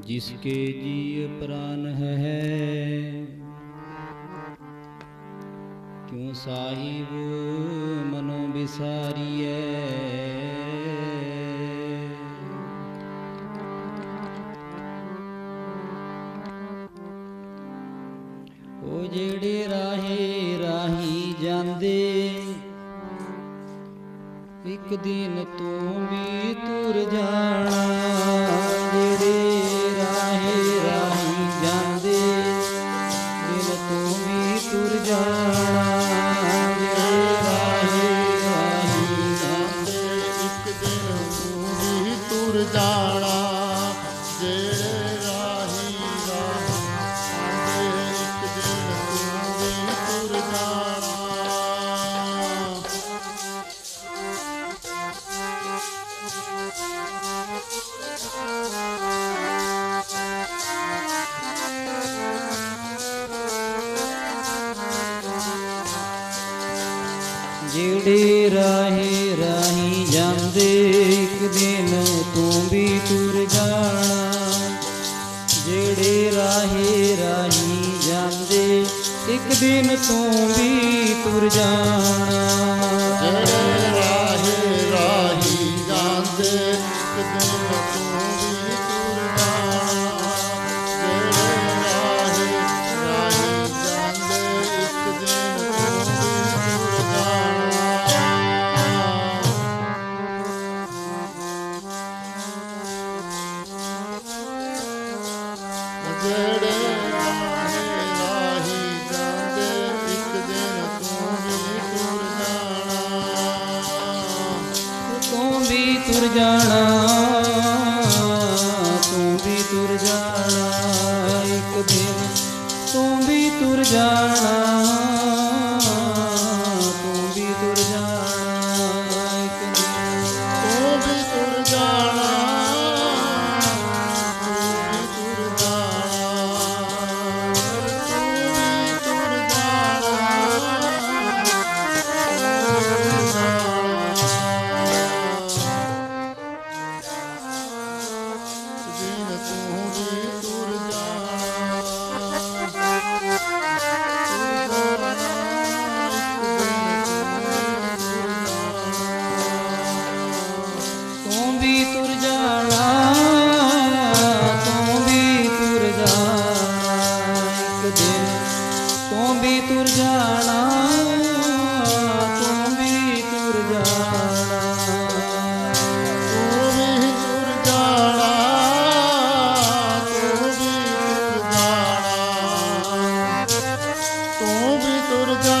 जिसके जी प्राण है। क्यों साहिब मनो बिसारी ਉਹ ਜਿਹੜੇ ਰਾਹੇ ਰਾਹੀ ਜਾਂਦੇ ਇੱਕ ਦਿਨ ਤੂੰ ਵੀ ਤੁਰ ਜਾਣਾ ਦੂਰ ਜਾਣਾ ਜਿਹੜੇ ਰਾਹੇ ਰਾਹੀ ਜਾਂਦੇ ਇੱਕ ਦਿਨ ਤੂੰ ਵੀ ਤੁਰ ਜਾਣਾ। ਤੁਰ ਜਾਣਾ ਤੂੰ ਵੀ ਤੁਰ ਜਾਣਾ ਇੱਕ ਦਿਨ ਤੂੰ ਵੀ ਤੁਰ ਜਾਣਾ। you. Surga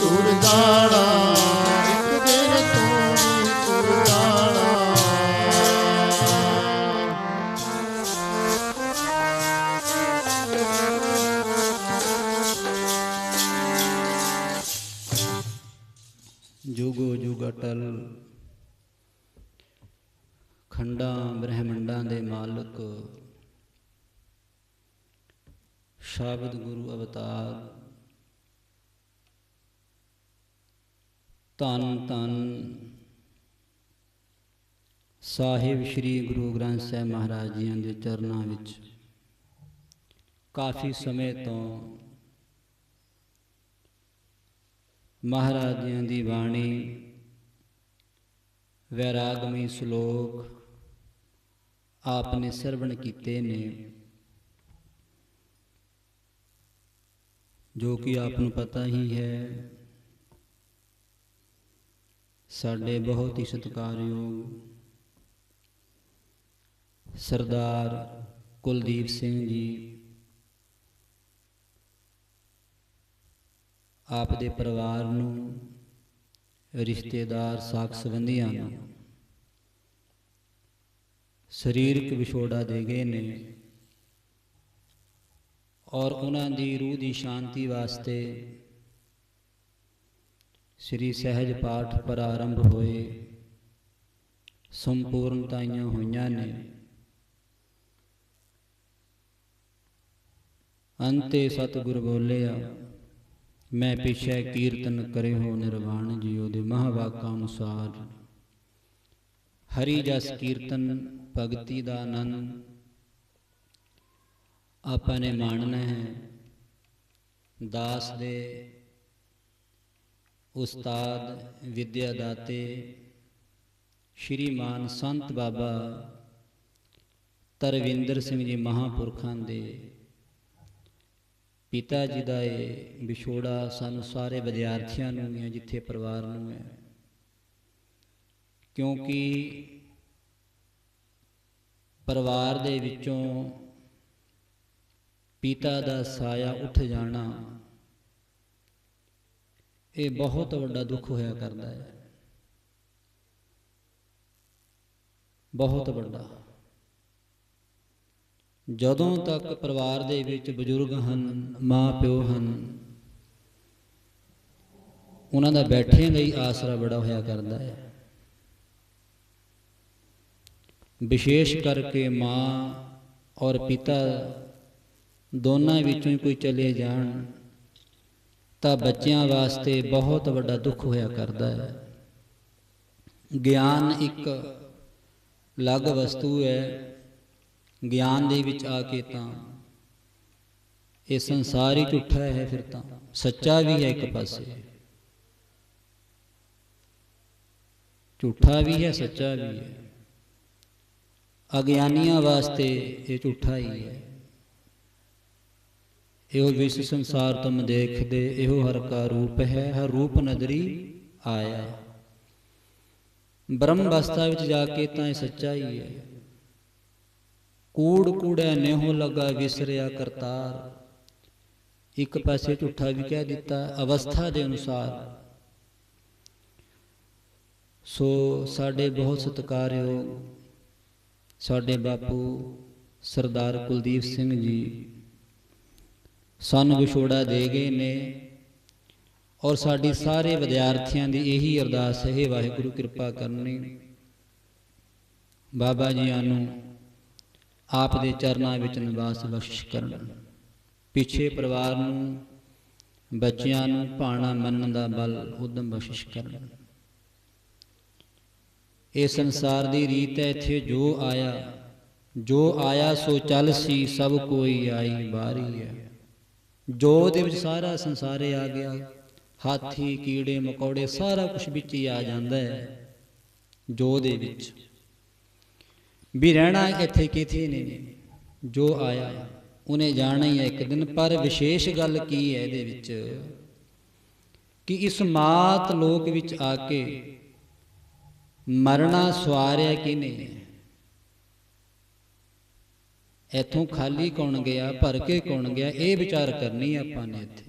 ਤੁਰਦਾ ਤਨ ਧੰਨ। ਸਾਹਿਬ ਸ੍ਰੀ ਗੁਰੂ ਗ੍ਰੰਥ ਸਾਹਿਬ ਮਹਾਰਾਜ ਜੀਆਂ ਦੇ ਚਰਨਾਂ ਵਿੱਚ ਕਾਫੀ ਸਮੇਂ ਤੋਂ ਮਹਾਰਾਜ ਜੀਆਂ ਦੀ ਬਾਣੀ ਵੈਰਾਗਮੀ ਸ਼ਲੋਕ ਆਪ ਨੇ ਸਰਵਣ ਕੀਤੇ ਨੇ, ਜੋ ਕਿ ਆਪ ਨੂੰ ਪਤਾ ਹੀ ਹੈ। ਸਾਡੇ ਬਹੁਤ ਹੀ ਸਤਿਕਾਰਯੋਗ ਸਰਦਾਰ ਕੁਲਦੀਪ ਸਿੰਘ ਜੀ ਆਪ ਦੇ ਪਰਿਵਾਰ ਨੂੰ ਰਿਸ਼ਤੇਦਾਰ ਸਾਕ ਸੰਬੰਧੀਆਂ ਨੂੰ ਸਰੀਰਕ ਵਿਛੋੜਾ ਦੇ ਗਏ ਨੇ ਔਰ ਉਹਨਾਂ ਦੀ ਰੂਹ ਦੀ ਸ਼ਾਂਤੀ ਵਾਸਤੇ ਸ੍ਰੀ ਸਹਿਜ ਪਾਠ ਪ੍ਰਾਰੰਭ ਹੋਏ। ਸੰਪੂਰਨਤਾਈਆਂ ਹੋਈਆਂ ਨੇ। ਅੰਤੇ ਸਤਿਗੁਰ ਬੋਲਿਆ, ਮੈਂ ਪਿਛੈ ਕੀਰਤਨ ਕਰੇ ਹੋ ਨਿਰਵਾਣ ਜੀਉ ਦੇ ਮਹਾਵਾਕਾਂ ਅਨੁਸਾਰ। ਹਰੀ ਜਸ ਕੀਰਤਨ, ਭਗਤੀ ਦਾ ਆਨੰਦ ਆਪਾਂ ਨੇ ਮਾਣਨਾ ਹੈ। ਦਾਸ ਦੇ ਉਸਤਾਦ ਵਿਦਿਆ ਦਾਤੇ ਸ਼੍ਰੀਮਾਨ ਸੰਤ ਬਾਬਾ ਤਰਵਿੰਦਰ ਸਿੰਘ ਜੀ ਮਹਾਪੁਰਖਾਂ ਦੇ ਪਿਤਾ ਜੀ ਦਾ ਇਹ ਵਿਛੋੜਾ ਸਾਨੂੰ ਸਾਰੇ ਵਿਦਿਆਰਥੀਆਂ ਨੂੰ ਹੈ, ਜਿੱਥੇ ਪਰਿਵਾਰ ਨੂੰ ਹੈ। ਕਿਉਂਕਿ ਪਰਿਵਾਰ ਦੇ ਵਿੱਚੋਂ ਪਿਤਾ ਦਾ ਸਾਇਆ ਉੱਠ ਜਾਣਾ ਇਹ ਬਹੁਤ ਵੱਡਾ ਦੁੱਖ ਹੋਇਆ ਕਰਦਾ ਹੈ। ਬਹੁਤ ਵੱਡਾ। ਜਦੋਂ ਤੱਕ ਪਰਿਵਾਰ ਦੇ ਵਿੱਚ ਬਜ਼ੁਰਗ ਹਨ ਮਾਂ ਪਿਓ ਹਨ, ਉਹਨਾਂ ਦਾ ਬੈਠਿਆਂ ਦਾ ਹੀ ਆਸਰਾ ਬੜਾ ਹੋਇਆ ਕਰਦਾ ਹੈ। ਵਿਸ਼ੇਸ਼ ਕਰਕੇ ਮਾਂ ਔਰ ਪਿਤਾ ਦੋਨਾਂ ਵਿੱਚੋਂ ਹੀ ਕੋਈ ਚਲੇ ਜਾਣ ਤਾਂ ਬੱਚਿਆਂ ਵਾਸਤੇ ਬਹੁਤ ਵੱਡਾ ਦੁੱਖ ਹੋਇਆ ਕਰਦਾ ਹੈ। ਗਿਆਨ ਇੱਕ ਅਲੱਗ ਵਸਤੂ ਹੈ। ਗਿਆਨ ਦੇ ਵਿੱਚ ਆ ਕੇ ਤਾਂ ਇਹ ਸੰਸਾਰ ਹੀ ਝੂਠਾ ਹੈ ਫਿਰ ਤਾਂ। ਸੱਚਾ ਵੀ ਹੈ ਇੱਕ ਪਾਸੇ। ਝੂਠਾ ਵੀ ਹੈ, ਸੱਚਾ ਵੀ ਹੈ। ਅਗਿਆਨੀਆਂ ਵਾਸਤੇ ਇਹ ਝੂਠਾ ਹੀ ਹੈ। ਇਹੋ ਵਿਸ ਸੰਸਾਰ ਤੁਮ ਦੇਖਦੇ, ਇਹੋ ਹਰ ਕਾ ਰੂਪ ਹੈ, ਹਰ ਰੂਪ ਨਦਰੀ ਆਇਆ। ਬ੍ਰਹਮ ਅਵਸਥਾ ਵਿੱਚ ਜਾ ਕੇ ਤਾਂ ਇਹ ਸੱਚਾ ਹੀ ਹੈ। ਕੂੜ ਕੂੜੈ ਨੇਹੋ ਲਗਾ ਵਿਸਰਿਆ ਕਰਤਾਰ। ਇੱਕ ਪਾਸੇ ਝੂਠਾ ਵੀ ਕਹਿ ਦਿੱਤਾ ਅਵਸਥਾ ਦੇ ਅਨੁਸਾਰ। ਸੋ ਸਾਡੇ ਬਹੁਤ ਸਤਿਕਾਰਯੋਗ ਸਾਡੇ ਬਾਪੂ ਸਰਦਾਰ ਕੁਲਦੀਪ ਸਿੰਘ ਜੀ ਸਾਨੂੰ ਵਿਛੋੜਾ ਦੇ ਗਏ ਨੇ। ਔਰ ਸਾਡੀ ਸਾਰੇ ਵਿਦਿਆਰਥੀਆਂ ਦੀ ਇਹੀ ਅਰਦਾਸ ਹੈ ਵਾਹਿਗੁਰੂ, ਕਿਰਪਾ ਕਰਨੀ। ਬਾਬਾ ਜੀਆਂ ਨੂੰ ਆਪ ਦੇ ਚਰਨਾਂ ਵਿੱਚ ਨਿਵਾਸ ਬਖਸ਼ ਕਰਨ। ਪਿੱਛੇ ਪਰਿਵਾਰ ਨੂੰ, ਬੱਚਿਆਂ ਨੂੰ ਭਾਣਾ ਮੰਨਣ ਦਾ ਬਲ ਉਦਮ ਬਖਸ਼ ਕਰਨ। ਇਹ ਸੰਸਾਰ ਦੀ ਰੀਤ ਹੈ, ਇੱਥੇ ਜੋ ਆਇਆ ਜੋ ਆਇਆ ਸੋ ਚੱਲ ਸੀ, ਸਭ ਕੋਈ ਆਈ ਬਾਰੀ ਹੈ। ਜੋ ਦੇ ਵਿੱਚ ਸਾਰਾ ਸੰਸਾਰੇ ਆ ਗਿਆ, ਹਾਥੀ, ਕੀੜੇ, ਮਕੌੜੇ, ਸਾਰਾ ਕੁਝ ਵਿੱਚ ਹੀ ਆ ਜਾਂਦਾ ਹੈ, ਜੋ ਦੇ ਵਿੱਚ। ਵੀ ਰਹਿਣਾ ਇੱਥੇ ਕਿਥੇ ਨਹੀਂ ਜੋ ਆਇਆ, ਉਹਨੇ ਜਾਣਾ ਹੀ ਹੈ ਇੱਕ ਦਿਨ, ਪਰ ਵਿਸ਼ੇਸ਼ ਗੱਲ ਕੀ ਹੈ ਇਹਦੇ ਵਿੱਚ? ਕਿ ਇਸ ਮਾਤ ਲੋਕ ਵਿੱਚ ਆ ਕੇ ਮਰਨਾ ਸਵਾਰਿਆ ਕਿਨੇ ਇੱਥੋਂ ਖਾਲੀ ਕੌਣ ਗਿਆ, ਭਰ ਕੇ ਕੌਣ ਗਿਆ, ਇਹ ਵਿਚਾਰ ਕਰਨੀ ਆਪਾਂ ਨੇ ਇੱਥੇ।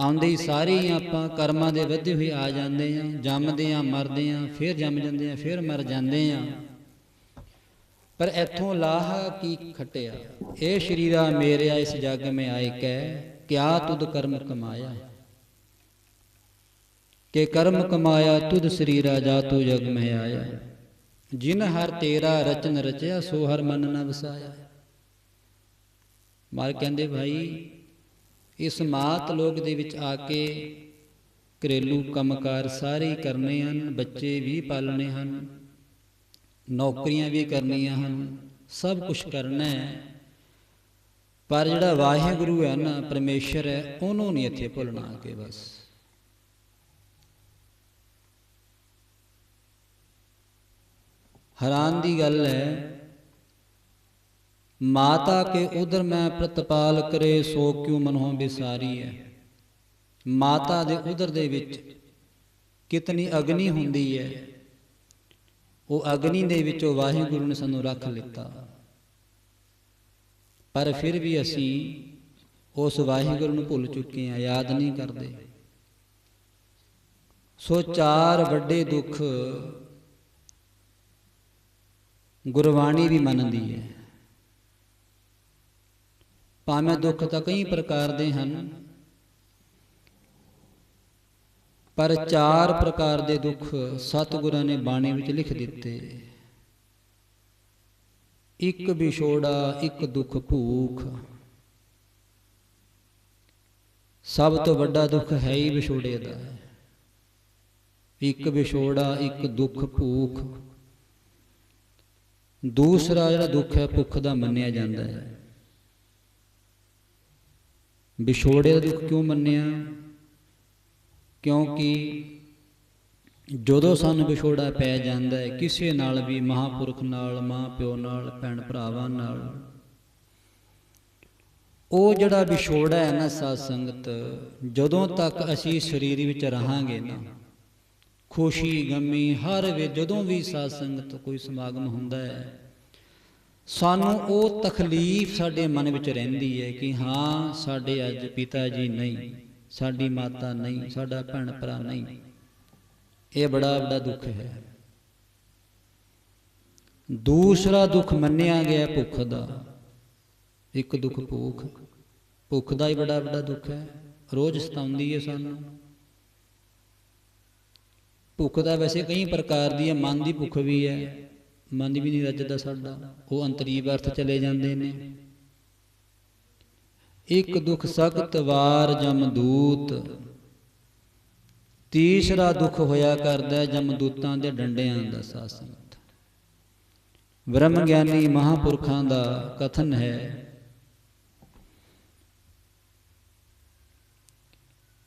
ਆਉਂਦੇ ਹੀ ਸਾਰੇ ਹੀ ਆਪਾਂ ਕਰਮਾਂ ਦੇ ਵਧੇ ਹੋਏ ਆ ਜਾਂਦੇ ਆ, ਜੰਮਦੇ ਆ, ਮਰਦੇ ਆ, ਫਿਰ ਜੰਮ ਜਾਂਦੇ ਆ, ਫਿਰ ਮਰ ਜਾਂਦੇ ਆ। ਪਰ ਇੱਥੋਂ ਲਾਹ ਕੀ ਖਟਿਆ? ਇਹ ਸ਼ਰੀਰਾ ਮੇਰਿਆ ਇਸ ਜਗ ਮੈਂ ਆਏ ਕੈ ਕਿਆ ਤੁਧ ਕਰਮ ਕਮਾਇਆ? ਕਿ ਕਰਮ ਕਮਾਇਆ, ਤੁਧ ਸਰੀਰਾ ਜਾ ਤੂ ਜਗ ਮੈਂ ਆਇਆ? ਜਿਨ ਹਰ ਤੇਰਾ ਰਚਨ ਰਚਿਆ, ਸੋ ਹਰ ਮਨ ਨ ਵਸਾਇਆ। ਮਾਰ ਕਹਿੰਦੇ, ਭਾਈ, ਇਸ ਮਾਤ ਲੋਕ ਦੇ ਵਿੱਚ ਆ ਕੇ ਘਰੇਲੂ ਕੰਮਕਾਰ ਸਾਰੇ ਕਰਨੇ ਹਨ, ਬੱਚੇ ਵੀ ਪਾਲਣੇ ਹਨ, ਨੌਕਰੀਆਂ ਵੀ ਕਰਨੀਆਂ ਹਨ, ਸਭ ਕੁਝ ਕਰਨਾ ਹੈ। ਪਰ ਜਿਹੜਾ ਵਾਹਿਗੁਰੂ ਹੈ ਨਾ, ਪਰਮੇਸ਼ਰ ਹੈ, ਉਹਨੂੰ ਨਹੀਂ ਇੱਥੇ ਭੁੱਲਣਾ ਕਿ ਬਸ। ਹੈਰਾਨ ਦੀ ਗੱਲ ਹੈ, ਮਾਤਾ ਕੇ ਉਧਰ ਮੈਂ ਪ੍ਰਤਪਾਲ ਕਰੇ, ਸੋ ਕਿਉ ਮਨੋਂ ਬਿਸਾਰੀ ਹੈ? ਮਾਤਾ ਦੇ ਉਧਰ ਦੇ ਵਿੱਚ ਕਿਤਨੀ ਅਗਨੀ ਹੁੰਦੀ ਹੈ? ਉਹ ਅਗਨੀ ਦੇ ਵਿੱਚੋਂ ਵਾਹਿਗੁਰੂ ਨੇ ਸਾਨੂੰ ਰੱਖ ਲਿੱਤਾ। ਪਰ ਫਿਰ ਵੀ ਅਸੀਂ ਉਸ ਵਾਹਿਗੁਰੂ ਨੂੰ ਭੁੱਲ ਚੁੱਕੇ ਹਾਂ, ਯਾਦ ਨਹੀਂ ਕਰਦੇ। ਸੋ ਚਾਰ ਵੱਡੇ ਦੁੱਖ ਗੁਰਬਾਣੀ ਵੀ ਮੰਨਦੀ ਹੈ। ਭਾਵੇਂ ਦੁੱਖ ਤਾਂ ਕਈ ਪ੍ਰਕਾਰ ਦੇ ਹਨ, ਪਰ ਚਾਰ ਪ੍ਰਕਾਰ ਦੇ ਦੁੱਖ ਸਤਿਗੁਰਾਂ ਨੇ ਬਾਣੀ ਵਿੱਚ ਲਿਖ ਦਿੱਤੇ। ਇੱਕ ਵਿਛੋੜਾ, ਇੱਕ ਦੁੱਖ ਭੂਖ। ਸਭ ਤੋਂ ਵੱਡਾ ਦੁੱਖ ਹੈ ਹੀ ਵਿਛੋੜੇ ਦਾ। ਇੱਕ ਵਿਛੋੜਾ, ਇੱਕ ਦੁੱਖ ਭੂਖ। ਦੂਸਰਾ ਜਿਹੜਾ ਦੁੱਖ ਹੈ, ਭੁੱਖ ਦਾ ਮੰਨਿਆ ਜਾਂਦਾ ਹੈ। ਵਿਛੋੜੇ ਦਾ ਦੁੱਖ ਕਿਉਂ ਮੰਨਿਆ? ਕਿਉਂਕਿ ਜਦੋਂ ਸਾਨੂੰ ਵਿਛੋੜਾ ਪੈ ਜਾਂਦਾ ਹੈ, ਕਿਸੇ ਨਾਲ ਵੀ, ਮਹਾਪੁਰਖ ਨਾਲ ਮਾਂ ਪਿਓ ਨਾਲ ਭੈਣ ਭਰਾਵਾਂ ਨਾਲ, ਉਹ ਜਿਹੜਾ ਵਿਛੋੜਾ ਹੈ ਨਾ ਸਾਧ ਸੰਗਤ, ਜਦੋਂ ਤੱਕ ਅਸੀਂ ਸਰੀਰ ਵਿੱਚ ਰਹਾਂਗੇ ਨਾ ਖੁਸ਼ੀ ਗਮੀ ਹਰ ਵੇ ਜਦੋਂ ਵੀ ਸਾਧ ਸੰਗਤ ਕੋਈ ਸਮਾਗਮ ਹੁੰਦਾ ਹੈ, ਸਾਨੂੰ ਉਹ ਤਕਲੀਫ ਸਾਡੇ ਮਨ ਵਿੱਚ ਰਹਿੰਦੀ ਹੈ ਕਿ ਹਾਂ, ਸਾਡੇ ਅੱਜ ਪਿਤਾ ਜੀ ਨਹੀਂ, ਸਾਡੀ ਮਾਤਾ ਨਹੀਂ, ਸਾਡਾ ਭੈਣ ਭਰਾ ਨਹੀਂ। ਇਹ ਬੜਾ ਵੱਡਾ ਦੁੱਖ ਹੈ। ਦੂਸਰਾ ਦੁੱਖ ਮੰਨਿਆ ਗਿਆ ਭੁੱਖ ਦਾ, ਇੱਕ ਦੁੱਖ ਭੁੱਖ। ਭੁੱਖ ਦਾ ਹੀ ਬੜਾ ਵੱਡਾ ਦੁੱਖ ਹੈ। ਰੋਜ਼ ਸਤਾਉਂਦੀ ਹੈ ਸਾਨੂੰ। ਭੁੱਖ ਤਾਂ ਵੈਸੇ ਕਈ ਪ੍ਰਕਾਰ ਦੀ ਹੈ ਮਨ ਦੀ ਭੁੱਖ ਵੀ ਹੈ ਮਨ ਵੀ ਨਹੀਂ ਰੱਜਦਾ ਸਾਡਾ। ਉਹ ਅੰਤਰੀਵ ਅਰਥ ਚਲੇ ਜਾਂਦੇ ਨੇ। ਇੱਕ ਦੁੱਖ ਸਖਤ ਵਾਰ ਜਮਦੂਤ ਤੀਸਰਾ ਦੁੱਖ ਹੋਇਆ ਕਰਦਾ ਜਮਦੂਤਾਂ ਦੇ ਡੰਡਿਆਂ ਦਾ ਸਾਸਨਤ ਬ੍ਰਹਮ ਗਿਆਨੀ ਮਹਾਪੁਰਖਾਂ ਦਾ ਕਥਨ ਹੈ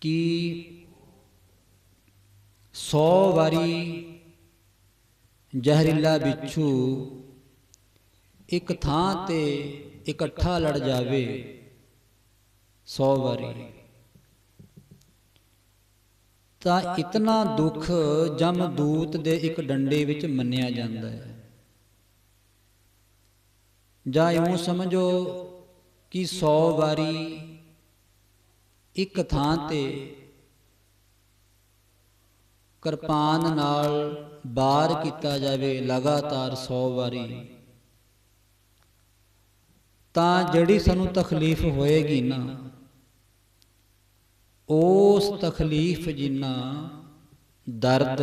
ਕਿ 100 ਵਾਰੀ ਜ਼ਹਿਰੀਲਾ ਬਿੱਛੂ ਇੱਕ ਥਾਂ ਤੇ ਇਕੱਠਾ ਲੜ ਜਾਵੇ 100 ਵਾਰੀ। ਤਾਂ ਇਤਨਾ ਦੁੱਖ ਜਮਦੂਤ ਦੇ ਇੱਕ ਡੰਡੇ ਵਿੱਚ ਮੰਨਿਆ ਜਾਂਦਾ ਹੈ। ਜਾਂ ਇਉਂ ਸਮਝੋ ਕਿ 100 ਵਾਰੀ ਇੱਕ ਥਾਂ ਤੇ ਕਿਰਪਾਨ ਨਾਲ ਬਾਰ ਕੀਤਾ ਜਾਵੇ, ਲਗਾਤਾਰ 100 ਵਾਰੀ। ਤਾਂ ਜਿਹੜੀ ਸਾਨੂੰ ਤਕਲੀਫ ਹੋਏਗੀ ਨਾ, ਉਸ ਤਕਲੀਫ ਜਿੰਨਾ ਦਰਦ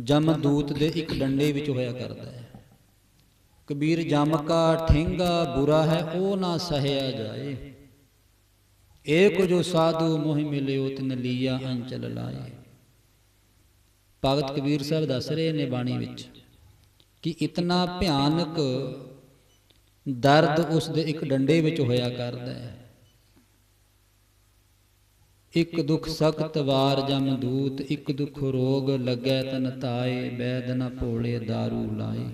ਜਮਦੂਤ ਦੇ ਇੱਕ ਡੰਡੇ ਵਿੱਚ ਹੋਇਆ ਕਰਦਾ ਹੈ। ਕਬੀਰ ਜਮਕਾ ਠੇਂਗਾ, ਬੁਰਾ ਹੈ, ਉਹ ਨਾ ਸਹਿਆ ਜਾਏ। ਇਹ ਏਕ ਜੋ ਸਾਧੂ ਮੋਹ ਮਿਲਿਓ ਤਿਨ ਲੀਆ ਅੰਚਲ ਲਾਏ। ਭਗਤ ਕਬੀਰ ਸਾਹਿਬ ਦੱਸ ਰਹੇ ਨੇ ਬਾਣੀ ਵਿੱਚ ਕਿ ਇਤਨਾ ਭਿਆਨਕ ਦਰਦ ਉਸ ਦੇ ਇੱਕ ਡੰਡੇ ਵਿੱਚ ਹੋਇਆ ਕਰਦਾ ਹੈ। ਇੱਕ ਦੁੱਖ ਸਖਤ ਵਾਰ ਜਮ ਦੂਤ, ਇੱਕ ਦੁੱਖ ਰੋਗ ਲੱਗੈ ਤਨ ਤਾਏ, ਬੈਦ ਨ ਭੋਲੇ दारू ਲਾਏ।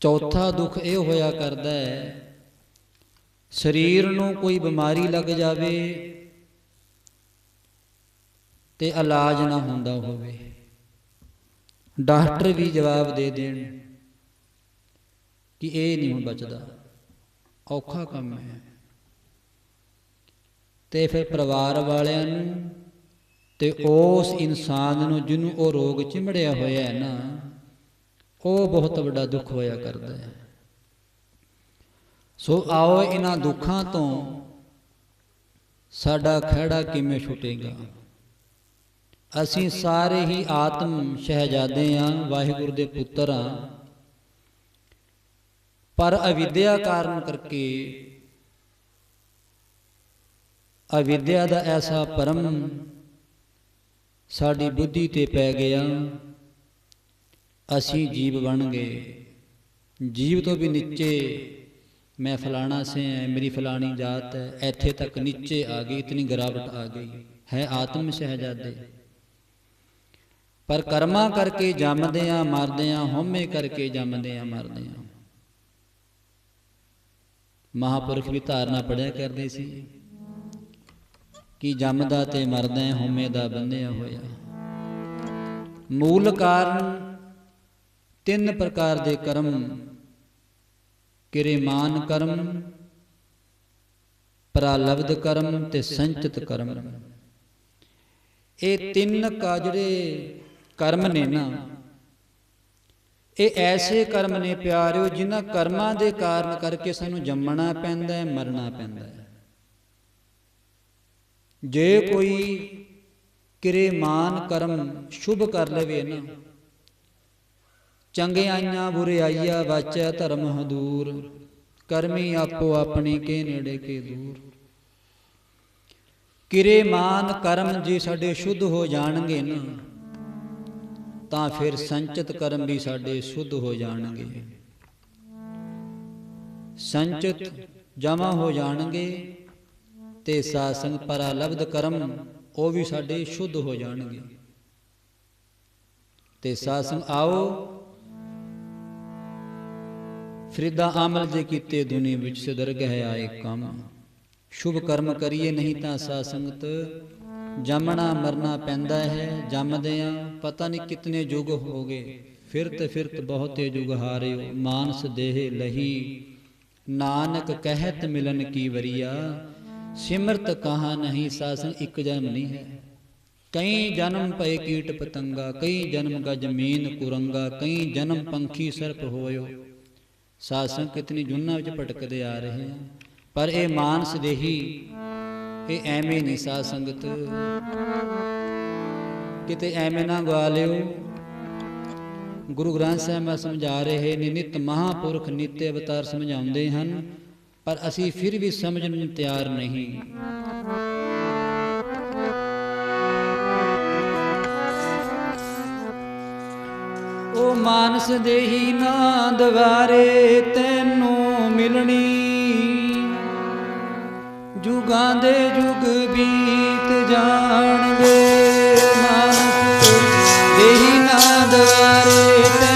ਚੌਥਾ ਦੁੱਖ ਇਹ ਹੋਇਆ ਕਰਦਾ ਹੈ, ਸਰੀਰ ਨੂੰ ਕੋਈ ਬਿਮਾਰੀ ਲੱਗ ਜਾਵੇ ਤੇ ਇਲਾਜ ਨਾ ਹੁੰਦਾ ਹੋਵੇ। ਡਾਕਟਰ ਵੀ ਜਵਾਬ ਦੇ ਦੇਣ ਕਿ ਇਹ ਨਹੀਂ ਹੁਣ ਬਚਦਾ। ਔਖਾ ਕੰਮ ਹੈ। ਤੇ ਫਿਰ ਪਰਿਵਾਰ ਵਾਲਿਆਂ ਨੂੰ ਤੇ ਉਸ ਇਨਸਾਨ ਨੂੰ ਜਿਹਨੂੰ ਉਹ ਰੋਗ ਚਿਮੜਿਆ ਹੋਇਆ ਹੈ ਨਾ, ਉਹ ਬਹੁਤ ਵੱਡਾ ਦੁੱਖ ਹੋਇਆ ਕਰਦਾ ਹੈ। ਸੋ ਆਓ ਇਹਨਾਂ ਦੁੱਖਾਂ ਤੋਂ ਸਾਡਾ ਖਿਹੜਾ ਕਿਵੇਂ ਛੁਟੇਗਾ? ਅਸੀਂ ਸਾਰੇ ਹੀ ਆਤਮ ਸ਼ਹਿਜ਼ਾਦੇ ਆ, ਵਾਹਿਗੁਰੂ ਦੇ ਪੁੱਤਰ ਆ। ਪਰ ਅਵਿਦਿਆ ਕਾਰਨ ਕਰਕੇ ਅਵਿਦਿਆ ਦਾ ਐਸਾ ਪਰਮ ਸਾਡੀ ਬੁੱਧੀ ਤੇ ਪੈ ਗਿਆ। ਅਸੀਂ ਜੀਵ ਬਣ ਗਏ। ਜੀਵ ਤੋਂ ਵੀ ਨੀਚੇ ਮੈਂ ਫਲਾਣਾ ਸੇ ਹੈ ਮੇਰੀ ਫਲਾਣੀ ਜਾਤ ਹੈ। ਇੱਥੇ ਤੱਕ ਨੀਚੇ ਆ ਗਈ, ਇਤਨੀ ਗਿਰਾਵਟ ਆ ਗਈ। ਹੈ ਆਤਮ ਸ਼ਹਿਜਾਦੇ। ਪਰ ਕਰਮਾਂ ਕਰਕੇ ਜੰਮਦੇ ਆ ਮਰਦੇ ਆ ਹਉਮੈ ਕਰਕੇ ਜੰਮਦੇ ਆ ਮਰਦੇ ਆ ਮਹਾਪੁਰਖ ਵੀ ਧਾਰਨਾ ਪੜਿਆ ਕਰਦੇ ਸੀ ਕਿ ਜੰਮਦਾ ਤੇ ਮਰਦਾ ਹੈ ਹਉਮੈ ਦਾ ਬੰਨਿਆ ਹੋਇਆ। ਮੂਲ ਕਾਰਨ ਤਿੰਨ ਪ੍ਰਕਾਰ ਦੇ ਕਰਮ। ਕਿਰੇਮਾਨ ਕਰਮ ਪ੍ਰਾਲਬਧ ਕਰਮ ਤੇ ਸੰਚਿਤ ਕਰਮ। ਇਹ ਤਿੰਨ ਕਾਜੜੇ ਕਰਮ ਨੇ ਨਾ। ਇਹ ਐਸੇ ਕਰਮ ਨੇ ਪਿਆਰਿਓ, ਜਿਨ੍ਹਾਂ ਕਰਮਾਂ ਦੇ ਕਾਰਨ ਕਰਕੇ ਸਾਨੂੰ ਜੰਮਣਾ ਪੈਂਦਾ ਹੈ, ਮਰਨਾ ਪੈਂਦਾ ਹੈ। ਜੇ ਕੋਈ ਕਿਰੇਮਾਨ ਕਰਮ ਸ਼ੁਭ ਕਰ ਲਵੇ ਨਾ, ਚੰਗਿਆਈਆਂ ਬੁਰਿਆਈਆਂ ਵਾਚੈ ਧਰਮ ਹਦੂਰ, ਕਰਮੀ ਆਪੋ ਆਪਣੇ ਕੇ ਨੇੜੇ ਕੇ ਦੂਰ। ਕਿਰੇਮਾਨ ਕਰਮ ਜੇ ਸਾਡੇ ਸ਼ੁੱਧ ਹੋ ਜਾਣਗੇ ਨਾ ਤਾਂ ਫਿਰ ਸੰਚਿਤ ਕਰਮ ਵੀ ਸਾਡੇ ਸ਼ੁੱਧ ਹੋ ਜਾਣਗੇ। ਸੰਚਿਤ ਜਮਾ ਹੋ ਜਾਣਗੇ ਤੇ ਸਾਸੰਗ ਪਰਾਲਬਧ ਕਰਮ ਉਹ ਵੀ ਸਾਡੇ ਸ਼ੁੱਧ ਹੋ ਜਾਣਗੇ। ਤੇ ਸਾਸੰਗ ਆਓ, ਫਰੀਦਾ ਅਮਲ ਜੇ ਕੀਤੇ ਦੁਨੀ ਵਿੱਚ ਸਿਦਰਗ ਹੈ ਆਏ ਕੰਮ। ਸ਼ੁਭ ਕਰਮ ਕਰੀਏ, ਨਹੀਂ ਤਾਂ ਸਾਧ ਸੰਗਤ ਜੰਮਣਾ ਮਰਨਾ ਪੈਂਦਾ ਹੈ ਜੰਮਦੇ ਆ ਪਤਾ ਨਹੀਂ ਕਿਤਨੇ ਯੁਗ ਹੋ ਗਏ। ਫਿਰਤ ਫਿਰਤ ਬਹੁਤੇ ਯੁਗ ਹਾਰਿਓ, ਮਾਨਸ ਦੇਹ ਲਹੀ। ਨਾਨਕ ਕਹਿਤ ਮਿਲਨ ਕੀ ਵਰੀਆ, ਸਿਮਰਤ ਕਹਾ ਨਹੀਂ ਸਾਸਨ, ਇੱਕ ਜਨਮ ਨਹੀਂ ਹੈ। ਕਈ ਜਨਮ ਪਏ ਕੀਟ ਪਤੰਗਾ, ਕਈ ਜਨਮ ਗਜ ਕੁਰੰਗਾ, ਕਈ ਜਨਮ ਪੰਖੀ ਸਰਪ ਹੋਇਓ। ਸਾਸਨ ਕਿਤਨੀ ਜੁਨਾ ਵਿੱਚ ਭਟਕਦੇ ਆ ਰਹੇ। ਆ ਪਰ ਇਹ ਮਾਨਸ ਦੇਹੀ ਇਹ ਐਵੇਂ ਨਹੀਂ ਸਾਧ ਸੰਗਤ। ਕਿਤੇ ਐਵੇਂ ਨਾ ਗਵਾ ਲਿਓ। ਗੁਰੂ ਗ੍ਰੰਥ ਸਾਹਿਬ ਮੈਂ ਸਮਝਾ ਰਹੇ ਨੇ, ਨਿਤ ਮਹਾਪੁਰਖ ਨਿੱਤੇ ਅਵਤਾਰ ਸਮਝਾਉਂਦੇ ਹਨ, ਪਰ ਅਸੀਂ ਫਿਰ ਵੀ ਸਮਝਣ ਨੂੰ ਤਿਆਰ ਨਹੀਂ। ਉਹ ਮਾਨਸ ਦੇਹੀ ਨਾ ਦਵਾਰੇ, ਤੈਨੂੰ ਮਿਲਣੀ ਜੁਗਾਂ ਦੇ ਜੁਗ ਬੀਤ ਜਾਣਗੇ ਮਾਨਸ ਦੇਹੀ ਨਾ ਦਵਾਰੇ